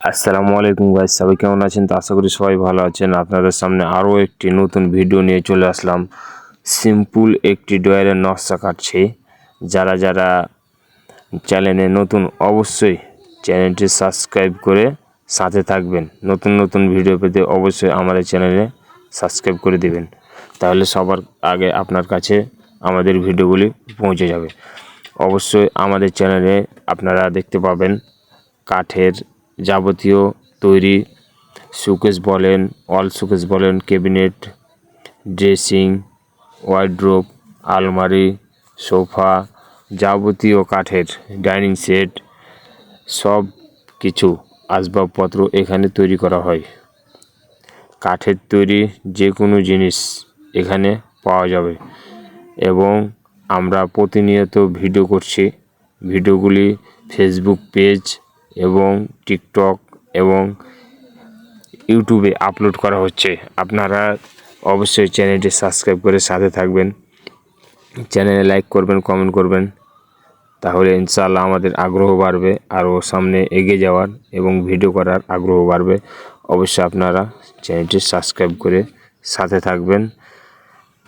আসসালামু আলাইকুম গাইস সবাই কেমন আছেন? তো আশা করি সবাই ভালো আছেন। আপনাদের সামনে আরও একটি নতুন ভিডিও নিয়ে চলে আসলাম। সিম্পল একটি ডয়ারের নকশা কাটছে। যারা যারা চ্যানেলে নতুন, অবশ্যই চ্যানেলটি সাবস্ক্রাইব করে সাথে থাকবেন। নতুন নতুন ভিডিও পেতে অবশ্যই আমাদের চ্যানেলে সাবস্ক্রাইব করে দিবেন। তাহলে সবার আগে আপনার কাছে আমাদের ভিডিওগুলি পৌঁছে যাবে। অবশ্যই আমাদের চ্যানেলে আপনারা দেখতে পাবেন কাঠের যাবতীয় তৈরি সুকেস বলেন, অল সুকেস বলেন, ক্যাবিনেট, ড্রেসিং ওয়ার্ড্রোপ আলমারি, সোফা যাবতীয় কাঠের ডাইনিং সেট, সব কিছু আসবাবপত্র এখানে তৈরি করা হয়। কাঠের তৈরি যে কোনো জিনিস এখানে পাওয়া যাবে এবং আমরা প্রতিনিয়ত ভিডিও করছি। ভিডিওগুলি ফেসবুক পেজ এবং টিকটক এবং ইউটিউবে আপলোড করা হচ্ছে। আপনারা অবশ্যই চ্যানেলটি সাবস্ক্রাইব করে সাথে থাকবেন। চ্যানেলে লাইক করবেন কমেন্ট করবেন। তাহলে ইনশাআল্লাহ আমাদের আগ্রহ বাড়বে, আরও সামনে এগিয়ে যাওয়ার এবং ভিডিও করার আগ্রহ বাড়বে। অবশ্যই আপনারা চ্যানেলটি সাবস্ক্রাইব করে সাথে থাকবেন।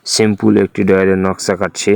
সিম্পল একটি ডয়ারের নকশা কাটছি।